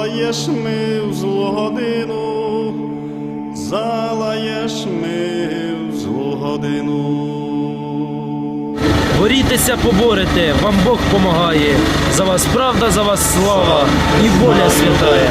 залаєш ми в злу годину, залаєш ми в злу годину. Борітеся, поборете, вам Бог помагає. За вас правда, за вас слава і воля святая.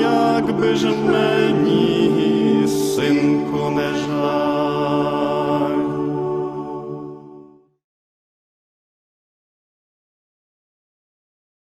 якби ж